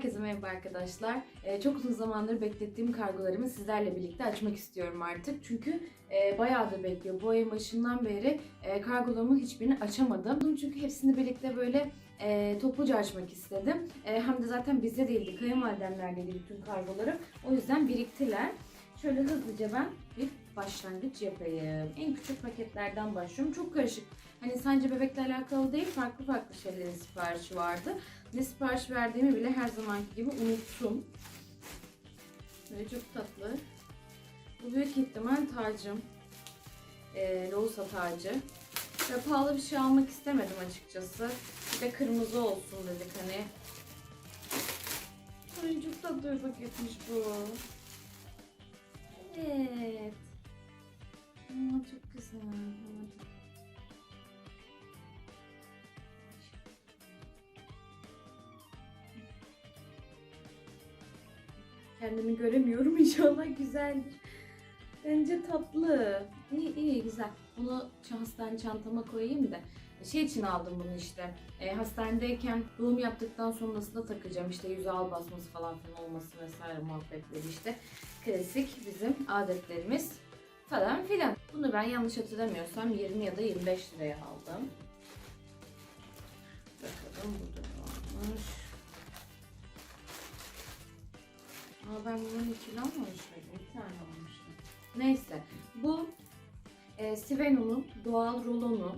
Herkese merhaba arkadaşlar. Ee, çok uzun zamandır beklettiğim kargolarımı sizlerle birlikte açmak istiyorum artık. Çünkü e, bayağıdır bekliyor. Bu ayın başından beri e, kargolarımın hiçbirini açamadım. Çünkü hepsini birlikte böyle e, topluca açmak istedim. E, hem de zaten bizde değildi, kayınvalidemlerdeydi bütün kargolarım. O yüzden biriktiler. Şöyle hızlıca ben bir başlangıç yapayım. En küçük paketlerden başlıyorum. Çok karışık. Hani sadece bebekle alakalı değil, farklı farklı şeylerin siparişi vardı. Ne sipariş verdiğimi bile her zamanki gibi unuttum. Böyle çok tatlı. Bu büyük ihtimal tacım. Ee, Loğusa tacı. Ve pahalı bir şey almak istemedim açıkçası. Bir de kırmızı olsun dedik hani. Ay çok tatlı bir paketmiş bu. Evet. Aa, çok güzel. Aa, çok Kendimi göremiyorum inşallah güzeldir. Bence tatlı. İyi iyi güzel. Bunu hastane çantama koyayım da. Şey için aldım bunu işte. E, hastanedeyken doğum yaptıktan sonrasında takacağım. İşte yüze al basması falan filan olması vesaire muhabbetleri işte. Klasik bizim adetlerimiz falan filan. Bunu ben yanlış hatırlamıyorsam 20 ya da 25 liraya aldım. Bakalım burada ne varmış. Aa ben bunun ikili almamıştım. Bir tane almıştım. Neyse. Bu e, Siveno'nun doğal rolonu.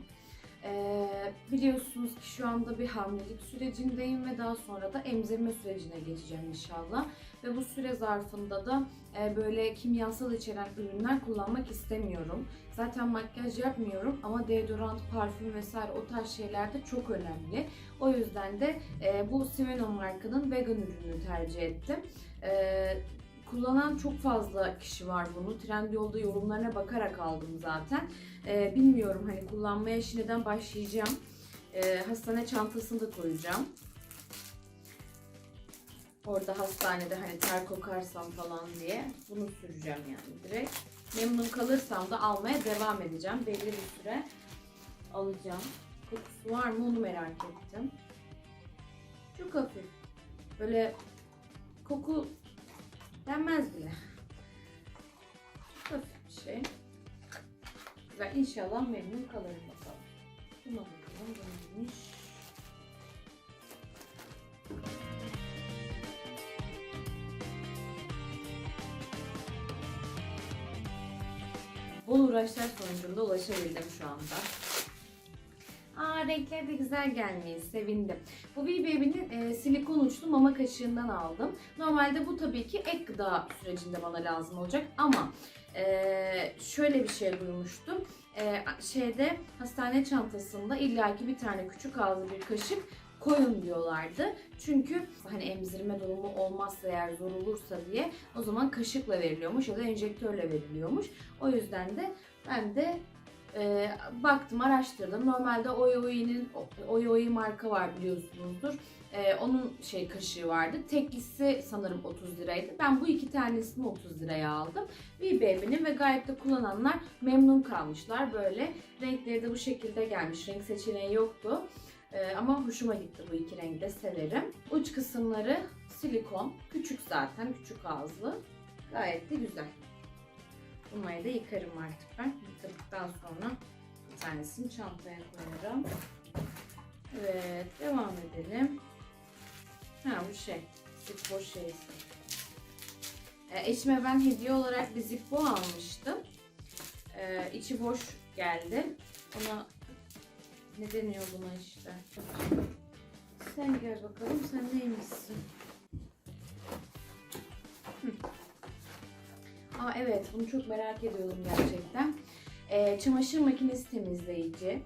E, biliyorsunuz ki şu anda bir hamilelik sürecindeyim ve daha sonra da emzirme sürecine geçeceğim inşallah. Ve bu süre zarfında da e, böyle kimyasal içeren ürünler kullanmak istemiyorum. Zaten makyaj yapmıyorum ama deodorant, parfüm vesaire o tarz şeyler de çok önemli. O yüzden de e, bu Siveno markanın vegan ürününü tercih ettim. Ee, kullanan çok fazla kişi var bunu. Trendyol'da yorumlarına bakarak aldım zaten. Ee, bilmiyorum hani kullanmaya şimdiden başlayacağım. Ee, hastane çantasını da koyacağım. Orada hastanede hani ter kokarsam falan diye bunu süreceğim yani direkt. Memnun kalırsam da almaya devam edeceğim. Belli bir süre alacağım. Kokusu var mı onu merak ettim. Çok hafif. Böyle koku denmez bile. Hafif bir şey. Güzel. İnşallah memnun kalırım bakalım. Buna bakalım. Bu neymiş? Bol uğraşlar sonucunda ulaşabildim şu anda. Aa renkleri de güzel gelmiş. Sevindim. Bu Bee Baby'nin e, silikon uçlu mama kaşığından aldım. Normalde bu tabii ki ek gıda sürecinde bana lazım olacak ama e, şöyle bir şey duymuştum. E, şeyde hastane çantasında illaki bir tane küçük ağızlı bir kaşık koyun diyorlardı. Çünkü hani emzirme durumu olmazsa eğer zor olursa diye o zaman kaşıkla veriliyormuş ya da enjektörle veriliyormuş. O yüzden de ben de e, baktım, araştırdım. Normalde Oyoi'nin Oyoi marka var biliyorsunuzdur. E, onun şey kaşığı vardı. Teklisi sanırım 30 liraydı. Ben bu iki tanesini 30 liraya aldım. Bir Baby'nin ve gayet de kullananlar memnun kalmışlar. Böyle renkleri de bu şekilde gelmiş. Renk seçeneği yoktu. E, ama hoşuma gitti bu iki rengi de severim. Uç kısımları silikon. Küçük zaten, küçük ağızlı. Gayet de güzel. Bunları da yıkarım artık ben. Yıkadıktan sonra bir tanesini çantaya koyarım. Evet, devam edelim. Ha bu şey, zippo şeysi. E, eşime ben hediye olarak bir zippo almıştım. E, içi boş geldi. Ona ne deniyor buna işte. Sen gel bakalım, sen neymişsin? Aa evet bunu çok merak ediyordum gerçekten. Ee, çamaşır makinesi temizleyici.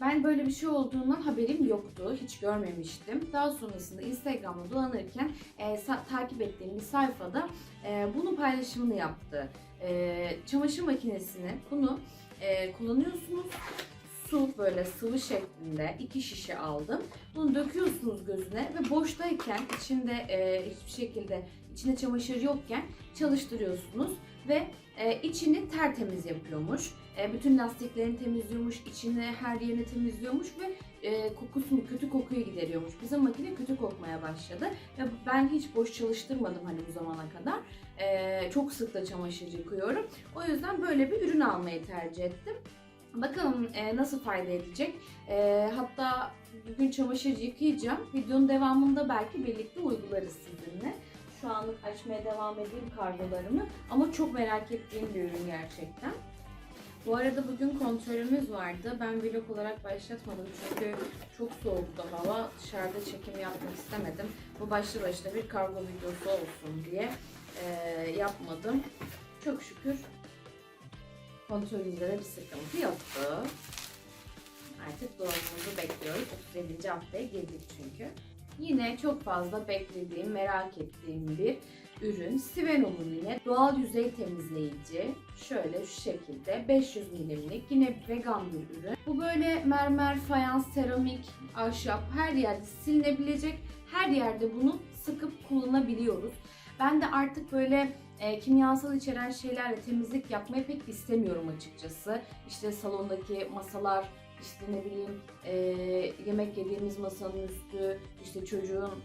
Ben böyle bir şey olduğundan haberim yoktu. Hiç görmemiştim. Daha sonrasında Instagram'da dolanırken e, takip ettiğim bir sayfada e, bunu paylaşımını yaptı. E, çamaşır makinesini bunu e, kullanıyorsunuz. Su böyle sıvı şeklinde iki şişe aldım. Bunu döküyorsunuz gözüne ve boştayken içinde e, hiçbir şekilde içinde çamaşır yokken çalıştırıyorsunuz ve e, içini tertemiz yapıyormuş. E, bütün lastiklerini temizliyormuş, içini her yerini temizliyormuş ve e, kokusunu, kötü kokuyu gideriyormuş. Bizim makine kötü kokmaya başladı. Ve ben hiç boş çalıştırmadım hani bu zamana kadar. E, çok sık da çamaşır yıkıyorum. O yüzden böyle bir ürün almayı tercih ettim. Bakalım e, nasıl fayda edecek. E, hatta bugün çamaşır yıkayacağım. Videonun devamında belki birlikte uygularız sizinle. Şu anlık açmaya devam edeyim kargolarımı. Ama çok merak ettiğim bir ürün gerçekten. Bu arada bugün kontrolümüz vardı. Ben vlog olarak başlatmadım çünkü çok soğuktu hava. Dışarıda çekim yapmak istemedim. Bu başlı başına bir kargo videosu olsun diye e, yapmadım. Çok şükür kontrolümüzde de bir sıkıntı yoktu. Artık doğumumuzu bekliyoruz. 37. haftaya girdik çünkü. Yine çok fazla beklediğim, merak ettiğim bir ürün. Sivenol'un yine doğal yüzey temizleyici. Şöyle şu şekilde 500 milimlik yine vegan bir ürün. Bu böyle mermer, fayans, seramik, ahşap her yerde silinebilecek. Her yerde bunu sıkıp kullanabiliyoruz. Ben de artık böyle e, kimyasal içeren şeylerle temizlik yapmayı pek istemiyorum açıkçası. İşte salondaki masalar, işte ne bileyim e, yemek yediğimiz masanın üstü, işte çocuğun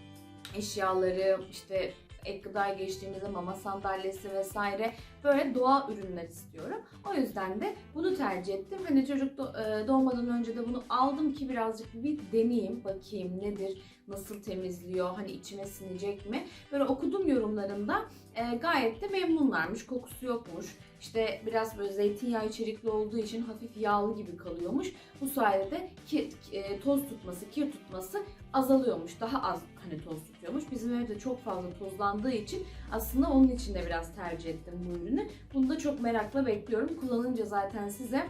eşyaları, işte ek gıdaya geçtiğimizde mama sandalyesi vesaire böyle doğal ürünler istiyorum. O yüzden de bunu tercih ettim. Hani çocuk e, doğmadan önce de bunu aldım ki birazcık bir deneyeyim, bakayım nedir, nasıl temizliyor, hani içime sinecek mi? Böyle okudum yorumlarında e, gayet de memnunlarmış, kokusu yokmuş. İşte biraz böyle zeytinyağı içerikli olduğu için hafif yağlı gibi kalıyormuş. Bu sayede de ki, e, toz tutması, kir tutması azalıyormuş. Daha az hani toz tutuyormuş. Bizim evde çok fazla tozlandığı için aslında onun için de biraz tercih ettim bu ürünü. Bunu da çok merakla bekliyorum. Kullanınca zaten size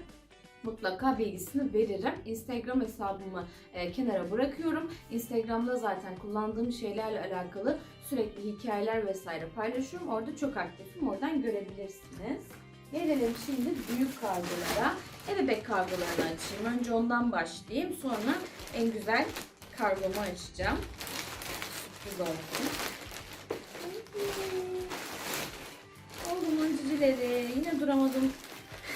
mutlaka bilgisini veririm. Instagram hesabımı e, kenara bırakıyorum. Instagram'da zaten kullandığım şeylerle alakalı sürekli hikayeler vesaire paylaşıyorum. Orada çok aktifim. Oradan görebilirsiniz. Gelelim şimdi büyük kargolara. Ebebek kargolarını açayım. Önce ondan başlayayım. Sonra en güzel kargomu açacağım. Sürpriz olsun. Cicileri. Yine duramadım.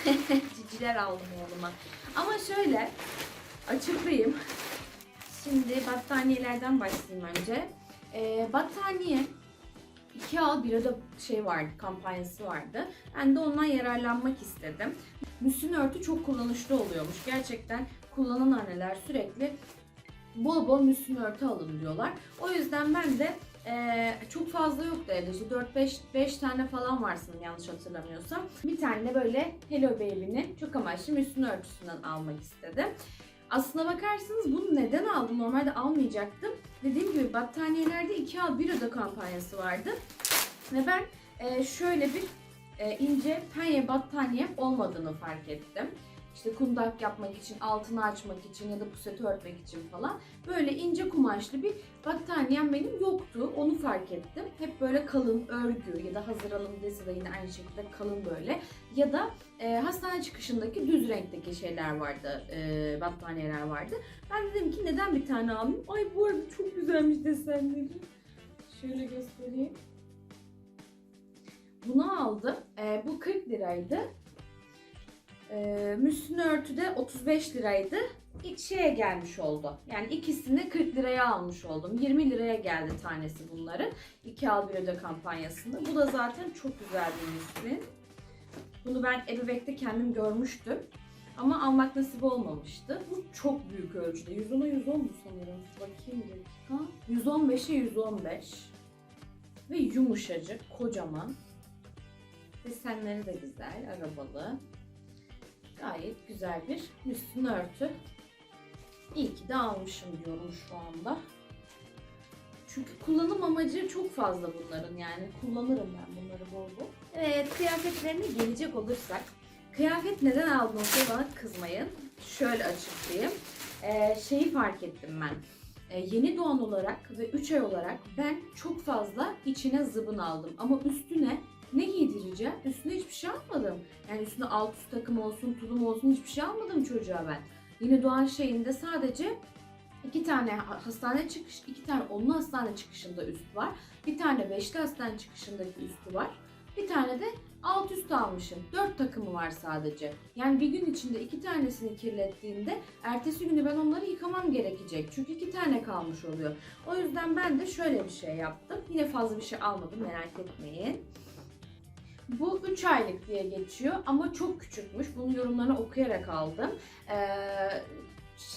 Ciciler aldım oğluma. Ama şöyle açıklayayım. Şimdi battaniyelerden başlayayım önce. Ee, battaniye 2 al bir da şey vardı, kampanyası vardı. Ben de ondan yararlanmak istedim. Müslin örtü çok kullanışlı oluyormuş. Gerçekten kullanan anneler sürekli bol bol müslin örtü alın diyorlar. O yüzden ben de eee, çok fazla yoktu evde. İşte 4-5 5 tane falan var sanırım yanlış hatırlamıyorsam. Bir tane de böyle Hello Baby'nin çok amaçlı müslin örtüsünden almak istedim. Aslına bakarsanız bunu neden aldım? Normalde almayacaktım. Dediğim gibi battaniyelerde 2 al 1 oda kampanyası vardı. Ve ben e, şöyle bir e, ince penye battaniye olmadığını fark ettim. İşte kundak yapmak için, altını açmak için ya da puseti örtmek için falan. Böyle ince kumaşlı bir battaniyem benim yoktu. Onu fark ettim. Hep böyle kalın örgü ya da hazır alındıysa da yine aynı şekilde kalın böyle. Ya da e, hastane çıkışındaki düz renkteki şeyler vardı, e, battaniyeler vardı. Ben dedim ki neden bir tane almayayım? Ay bu arada çok güzelmiş desenleri. Şöyle göstereyim. Bunu aldım. E, bu 40 liraydı. E, Müslin örtü de 35 liraydı. Şeye gelmiş oldu. Yani ikisini 40 liraya almış oldum. 20 liraya geldi tanesi bunların. 2 al bir öde kampanyasında. Bu da zaten çok güzel bir müslin. Bunu ben ebebekte kendim görmüştüm. Ama almak nasip olmamıştı. Bu çok büyük ölçüde. 110'a 110 mu sanırım? Bakayım bir dakika. 115'e 115. Ve yumuşacık, kocaman. Desenleri de güzel, arabalı. Gayet güzel bir üstün örtü. İyi ki de almışım diyorum şu anda. Çünkü kullanım amacı çok fazla bunların yani. Kullanırım ben bunları bol bol. Evet kıyafetlerine gelecek olursak. Kıyafet neden diye bana kızmayın. Şöyle açıklayayım. Ee, şeyi fark ettim ben. Ee, yeni doğan olarak ve 3 ay olarak ben çok fazla içine zıbın aldım. Ama üstüne ne giydireceğim? Üstüne hiçbir şey almadım. Yani üstüne alt üst takım olsun, tulum olsun hiçbir şey almadım çocuğa ben. Yeni doğan şeyinde sadece iki tane hastane çıkış, iki tane onlu hastane çıkışında üst var. Bir tane beşli hastane çıkışındaki üstü var. Bir tane de alt üst almışım. Dört takımı var sadece. Yani bir gün içinde iki tanesini kirlettiğinde ertesi günü ben onları yıkamam gerekecek. Çünkü iki tane kalmış oluyor. O yüzden ben de şöyle bir şey yaptım. Yine fazla bir şey almadım merak etmeyin. Bu 3 aylık diye geçiyor ama çok küçükmüş. Bunun yorumlarını okuyarak aldım. Ee,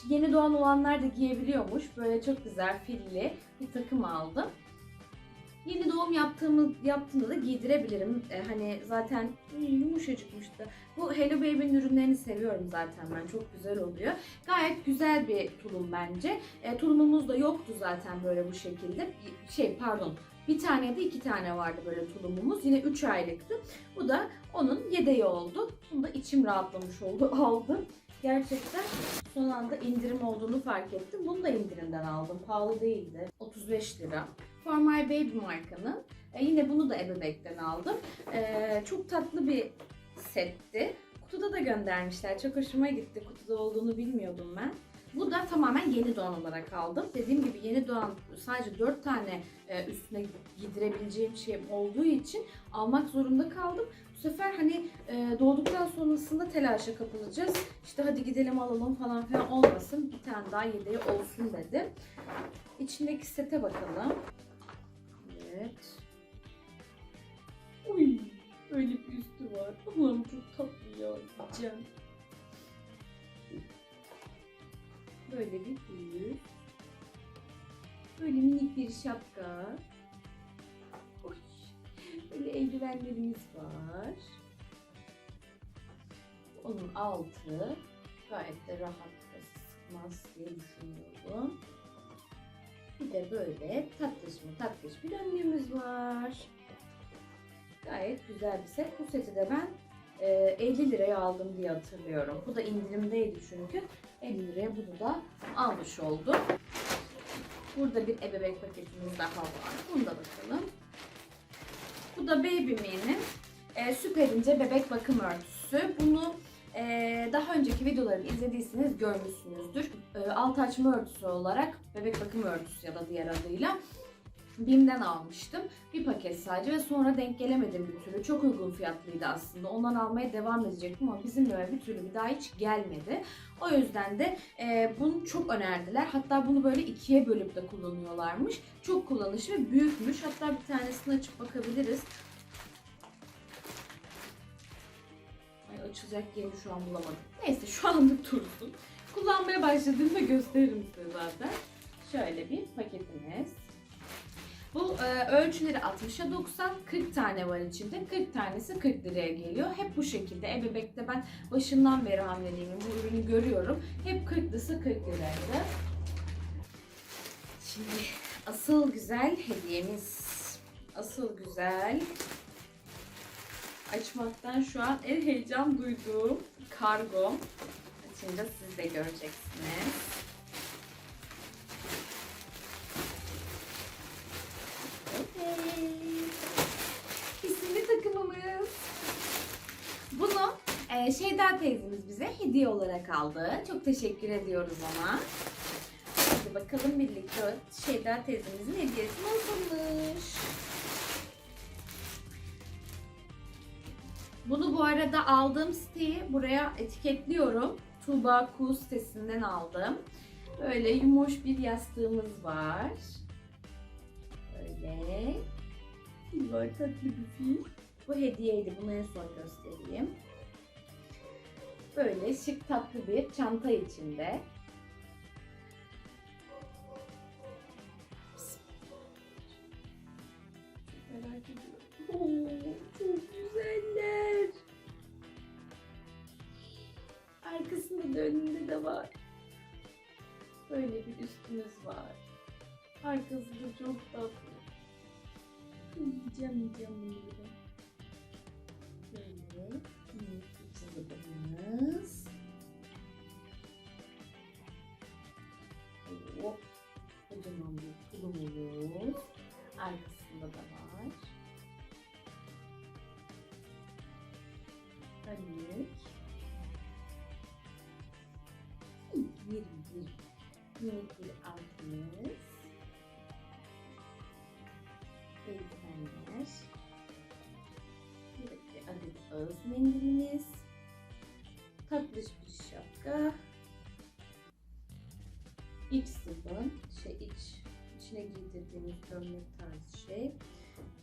yeni doğan olanlar da giyebiliyormuş. Böyle çok güzel filli bir takım aldım. Yeni doğum yaptığımı yaptığımda da giydirebilirim. Ee, hani zaten yumuşacıkmış da. Bu Hello Baby'nin ürünlerini seviyorum zaten ben. Çok güzel oluyor. Gayet güzel bir tulum bence. E, tulumumuz da yoktu zaten böyle bu şekilde. Şey pardon bir tane de iki tane vardı böyle tulumumuz. Yine 3 aylıktı. Bu da onun yedeği oldu. Bunu da içim rahatlamış oldu. Aldım. Gerçekten son anda indirim olduğunu fark ettim. Bunu da indirimden aldım. Pahalı değildi. 35 lira. For My Baby markanın. E, yine bunu da ebebekten aldım. E, çok tatlı bir setti. Kutuda da göndermişler. Çok hoşuma gitti. Kutuda olduğunu bilmiyordum ben. Bu da tamamen yeni doğan olarak aldım. Dediğim gibi yeni doğan sadece 4 tane e, üstüne giydirebileceğim şey olduğu için almak zorunda kaldım. Bu sefer hani e, doğduktan sonrasında telaşa kapılacağız. İşte hadi gidelim alalım falan filan olmasın. Bir tane daha yedeği olsun dedim. İçindeki sete bakalım. Evet. Uy, öyle bir üstü var. Allah'ım çok tatlı ya. Yiyeceğim. Böyle bir büyük. Böyle minik bir şapka. Oy. Böyle eldivenlerimiz var. Onun altı gayet de rahat sıkmaz diye düşünüyorum. Bir de böyle tatlış mı tatlış bir önlüğümüz var. Gayet güzel bir set. Bu seti de ben e, 50 liraya aldım diye hatırlıyorum. Bu da indirimdeydi çünkü. 50 liraya bunu da almış oldum. Burada bir ebebek paketimiz daha var. Bunu da bakalım. Bu da Baby Me'nin e, süper ince bebek bakım örtüsü. Bunu e, daha önceki videolarını izlediyseniz görmüşsünüzdür. E, alt açma örtüsü olarak bebek bakım örtüsü ya da diğer adıyla BİM'den almıştım. Bir paket sadece ve sonra denk gelemedim bir türlü. Çok uygun fiyatlıydı aslında. Ondan almaya devam edecektim ama bizim eve bir türlü bir daha hiç gelmedi. O yüzden de e, bunu çok önerdiler. Hatta bunu böyle ikiye bölüp de kullanıyorlarmış. Çok kullanışlı ve büyükmüş. Hatta bir tanesini açıp bakabiliriz. Ay açılacak yerini şu an bulamadım. Neyse şu anlık dursun. Kullanmaya başladığımda gösteririm size zaten. Şöyle bir paketimiz. Bu e, ölçüleri 60'a 90, 40 tane var içinde. 40 tanesi 40 liraya geliyor. Hep bu şekilde. Ebebek'te ben başından beri hamileliğimin bu ürünü görüyorum. Hep 40'lısı 40 liraydı. Şimdi asıl güzel hediyemiz. Asıl güzel. Açmaktan şu an en heyecan duyduğum kargo. Açınca siz de göreceksiniz. Şeyda teyzemiz bize hediye olarak aldı. Çok teşekkür ediyoruz ona. Hadi bakalım birlikte Şeyda teyzemizin hediyesi nasılmış? Bunu bu arada aldığım siteyi buraya etiketliyorum. Tuğba Ku sitesinden aldım. Böyle yumuş bir yastığımız var. Böyle. Var tatlı bir fil. Bu hediyeydi. Bunu en son göstereyim. Böyle şık tatlı bir çanta içinde. Merak ediyorum. Çok güzeller. Arkasında da önünde de var. Böyle bir üstümüz var. Arkası da çok tatlı. Yiyeceğim yiyeceğim bunu. Bir çizgimiz. Hop. Kocaman bir tulumumuz. Arkasında da var. Panik. Bir bir minik bir altımız. Eldivenler. ağız mendilimiz. Tatlış bir şapka. İç sıvın, şey iç, içine giydirdiğimiz gömlek tarzı şey.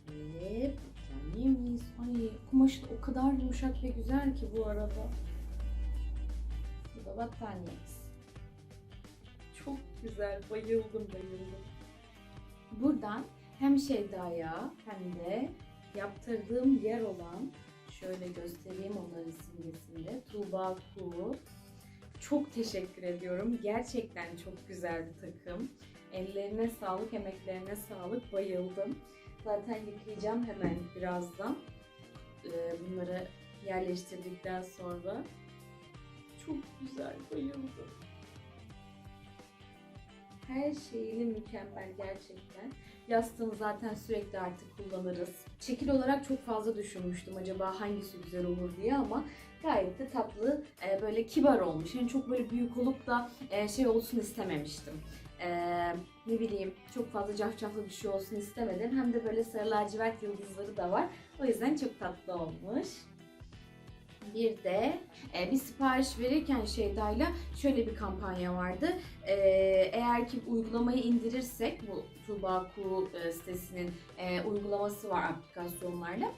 Ve battaniyemiz. Ay kumaşı o kadar yumuşak ve güzel ki bu arada. Bu da battaniyemiz. Çok güzel, bayıldım bayıldım. Buradan hem Şeyda'ya hem de yaptırdığım yer olan şöyle göstereyim onların simgesinde Tuğba Kuğu çok teşekkür ediyorum. Gerçekten çok güzel bir takım. Ellerine sağlık, emeklerine sağlık. Bayıldım. Zaten yıkayacağım hemen birazdan. Ee, bunları yerleştirdikten sonra. Çok güzel, bayıldım. Her şeyiyle mükemmel gerçekten. Yastığını zaten sürekli artık kullanırız. Şekil olarak çok fazla düşünmüştüm acaba hangisi güzel olur diye ama gayet de tatlı, e, böyle kibar olmuş. Yani çok böyle büyük olup da e, şey olsun istememiştim. E, ne bileyim çok fazla cafcaflı bir şey olsun istemedim. Hem de böyle sarı lacivert yıldızları da var. O yüzden çok tatlı olmuş. Bir de e, bir sipariş verirken Şeyda'yla şöyle bir kampanya vardı. E, eğer ki uygulamayı indirirsek bu Tuğba Ku e, sitesinin e, uygulaması var aplikasyonlarla.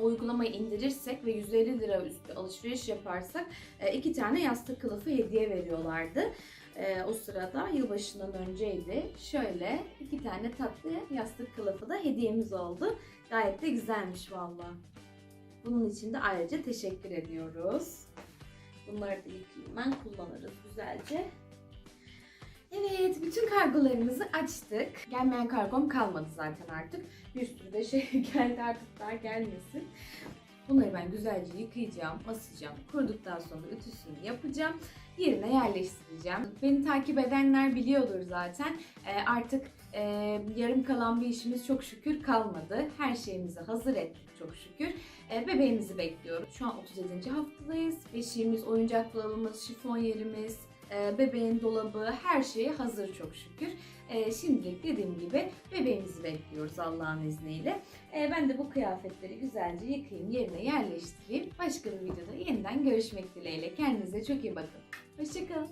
O uygulamayı indirirsek ve 150 lira üstü alışveriş yaparsak e, iki tane yastık kılıfı hediye veriyorlardı. E, o sırada yılbaşından önceydi. Şöyle iki tane tatlı yastık kılıfı da hediyemiz oldu. Gayet de güzelmiş valla. Bunun için de ayrıca teşekkür ediyoruz. Bunları da yıkayayım ben kullanırız güzelce. Evet, bütün kargolarımızı açtık. Gelmeyen kargom kalmadı zaten artık. Bir sürü de şey geldi artık daha gelmesin. Bunları ben güzelce yıkayacağım, asacağım. Kuruduktan sonra ütüsünü yapacağım. Yerine yerleştireceğim. Beni takip edenler biliyordur zaten. Ee, artık e, yarım kalan bir işimiz çok şükür kalmadı. Her şeyimizi hazır ettik çok şükür. E, bebeğimizi bekliyoruz. Şu an 37. haftadayız. Beşiğimiz, oyuncak dolabımız, şifon yerimiz, e, bebeğin dolabı, her şeyi hazır çok şükür. E, şimdilik dediğim gibi bebeğimizi bekliyoruz Allah'ın izniyle. E, ben de bu kıyafetleri güzelce yıkayayım, yerine yerleştireyim. Başka bir videoda yeniden görüşmek dileğiyle. Kendinize çok iyi bakın. Hoşçakalın.